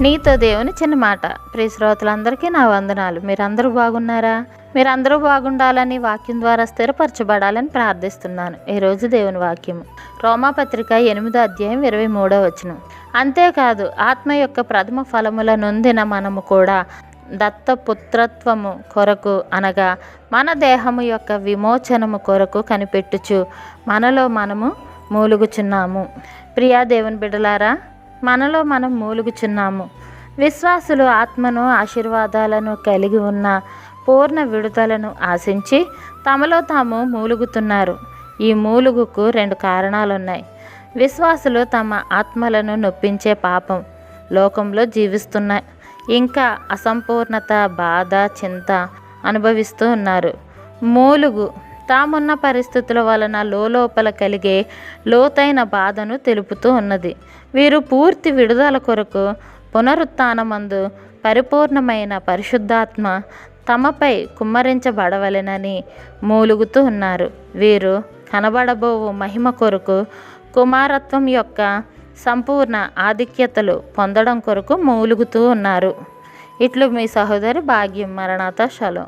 నీతో దేవుని చిన్న మాట. ప్రియ శ్రోతలందరికీ నా వందనాలు. మీరందరూ బాగున్నారా? మీరందరూ బాగుండాలని వాక్యం ద్వారా స్థిరపరచబడాలని ప్రార్థిస్తున్నాను. ఈరోజు దేవుని వాక్యము. రోమాపత్రిక ఎనిమిదో అధ్యాయం ఇరవై మూడో వచనం. అంతేకాదు ఆత్మ యొక్క ప్రథమ ఫలముల నొందిన మనము కూడా దత్తపుత్రత్వము కొరకు అనగా మన దేహము యొక్క విమోచనము కొరకు కనిపెట్టుచు మనలో మనము మూలుగుచున్నాము. ప్రియా దేవుని బిడలారా మనలో మనం మూలుగుచున్నాము. విశ్వాసులు ఆత్మను ఆశీర్వాదాలను కలిగి ఉన్న పూర్ణ విడుదలను ఆశించి తమలో తాము మూలుగుతున్నారు. ఈ మూలుగుకు రెండు కారణాలున్నాయి. విశ్వాసులు తమ ఆత్మలను నొప్పించే పాపం లోకంలో జీవిస్తున్నాయి ఇంకా అసంపూర్ణత బాధ చింత అనుభవిస్తూ ఉన్నారు. మూలుగు తామున్న పరిస్థితుల వలన లోపల కలిగే లోతైన బాధను తెలుపుతూ ఉన్నది. వీరు పూర్తి విడుదల కొరకు పునరుత్నమందు పరిపూర్ణమైన పరిశుద్ధాత్మ తమపై కుమ్మరించబడవలెనని మూలుగుతూ ఉన్నారు. వీరు కనబడబోవు మహిమ కొరకు కుమారత్వం యొక్క సంపూర్ణ ఆధిక్యతలు పొందడం కొరకు మూలుగుతూ ఉన్నారు. ఇట్లు మీ సహోదరి భాగ్యం మరణాత శలం